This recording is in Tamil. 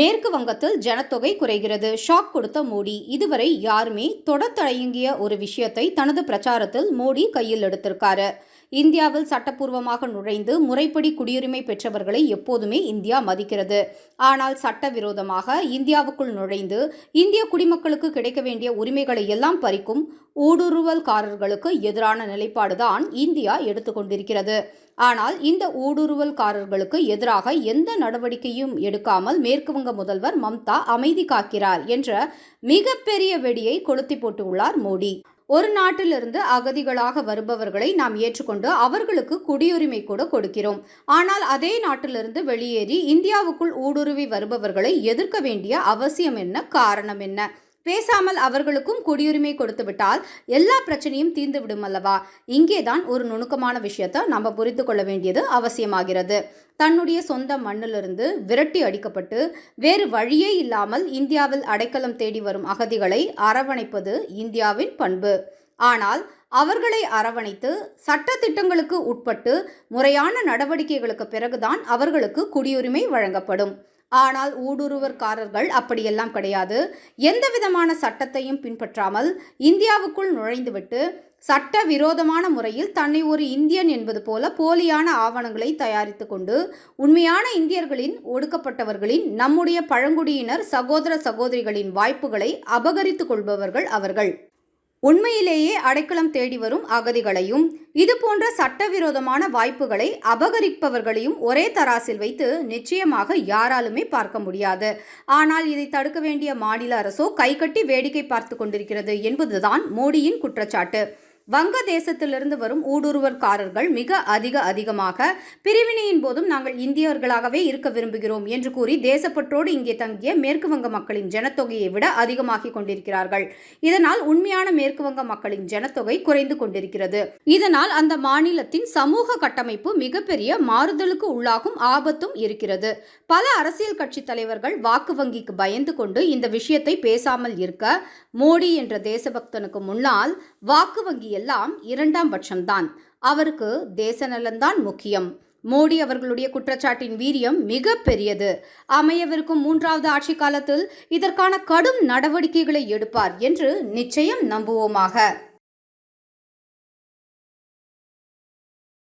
மேற்கு வங்கத்தில் ஜனத்தொகை குறைகிறது. ஷாக் கொடுத்த மோடி. இதுவரை யாருமே தொட தயங்கிய ஒரு விஷயத்தை தனது பிரச்சாரத்தில் மோடி கையில் எடுத்திருக்காரு. இந்தியாவில் சட்டப்பூர்வமாக நுழைந்து முறைப்படி குடியுரிமை பெற்றவர்களை எப்போதுமே இந்தியா மதிக்கிறது. ஆனால் சட்டவிரோதமாக இந்தியாவுக்குள் நுழைந்து இந்திய குடிமக்களுக்கு கிடைக்க வேண்டிய உரிமைகளை எல்லாம் பறிக்கும் ஊடுருவல்காரர்களுக்கு எதிரான நிலைப்பாடுதான் இந்தியா எடுத்துக்கொண்டிருக்கிறது ஆனால் இந்த ஊடுருவல்காரர்களுக்கு எதிராக எந்த நடவடிக்கையும் எடுக்காமல் முதல்வர் மம்தா அமைதி காக்கிறார் என்ற மிகப்பெரிய வெடியை கொளுத்தி போட்டுள்ளார் மோடி. ஒரு நாட்டிலிருந்து அகதிகளாக வருபவர்களை நாம் ஏற்றுக்கொண்டு அவர்களுக்கு குடியுரிமை கூட கொடுக்கிறோம். ஆனால் அதே நாட்டிலிருந்து வெளியேறி இந்தியாவுக்குள் ஊடுருவி வருபவர்களை எதிர்க்க வேண்டிய அவசியம் என்ன காரணம் என்ன? பேசாமல் அவர்களுக்கும் குடியுரிமை கொடுத்துவிட்டால் எல்லா பிரச்சனையும் தீர்ந்துவிடும் அல்லவா? இங்கேதான் ஒரு நுணுக்கமான விஷயத்தை நம்ம புரிந்து கொள்ள வேண்டியது அவசியமாகிறது. தன்னுடைய சொந்த மண்ணிலிருந்து விரட்டி அடிக்கப்பட்டு வேறு வழியே இல்லாமல் இந்தியாவில் அடைக்கலம் தேடி வரும் அகதிகளை அரவணைப்பது இந்தியாவின் பண்பு. ஆனால் அவர்களை அரவணைத்து சட்ட திட்டங்களுக்கு உட்பட்டு முறையான நடவடிக்கைகளுக்கு பிறகுதான் அவர்களுக்கு குடியுரிமை வழங்கப்படும். ஆனால் ஊடுருவற்காரர்கள் அப்படியெல்லாம் கிடையாது. எந்த விதமான சட்டத்தையும் பின்பற்றாமல் இந்தியாவுக்குள் நுழைந்துவிட்டு சட்ட விரோதமான முறையில் தன்னை ஒரு இந்தியன் என்பது போல போலியான ஆவணங்களை தயாரித்து கொண்டு உண்மையான இந்தியர்களின் ஒடுக்கப்பட்டவர்களின் நம்முடைய பழங்குடியினர் சகோதர சகோதரிகளின் வாய்ப்புகளை அபகரித்து கொள்பவர்கள் அவர்கள். உண்மையிலேயே அடைக்கலம் தேடி வரும் அகதிகளையும் இது போன்ற சட்டவிரோதமான வாய்ப்புகளை அபகரிப்பவர்களையும் ஒரே தராசில் வைத்து நிச்சயமாக யாராலுமே பார்க்க முடியாது. ஆனால் இதை தடுக்க வேண்டிய மாநில அரசோ கைகட்டி வேடிக்கை பார்த்து கொண்டிருக்கிறது என்பதுதான் மோடியின் குற்றச்சாட்டு. வங்க தேசத்திலிருந்து வரும் ஊடுருவற்காரர்கள் மிக அதிக அதிகமாக பிரிவினையின் போதும் நாங்கள் இந்தியர்களாகவே இருக்க விரும்புகிறோம் என்று கூறி தேசப்பற்றோடு இங்கே தங்கிய மேற்கு வங்க மக்களின் ஜனத்தொகையை விட அதிகமாகிக் கொண்டிருக்கிறார்கள். இதனால் உண்மையான மேற்கு வங்க மக்களின் ஜனத்தொகை குறைந்து கொண்டிருக்கிறது. இதனால் அந்த மாநிலத்தின் சமூக கட்டமைப்பு மிகப்பெரிய மாறுதலுக்கு உள்ளாகும் ஆபத்தும் இருக்கிறது. பல அரசியல் கட்சி தலைவர்கள் வாக்கு வங்கிக்கு பயந்து கொண்டு இந்த விஷயத்தை பேசாமல் இருக்க மோடி என்ற தேசபக்தனுக்கு முன்னால் வாக்கு வங்கியில் எல்லாம் இரண்டாம் பட்சம்தான். அவருக்கு தேச நலன்தான் முக்கியம். மோடி அவர்களுடைய குற்றச்சாட்டின் வீரியம் மிக பெரியது. அமையவிருக்கும் மூன்றாவது ஆட்சி காலத்தில் இதற்கான கடும் நடவடிக்கைகளை எடுப்பார் என்று நிச்சயம் நம்புவோமாக.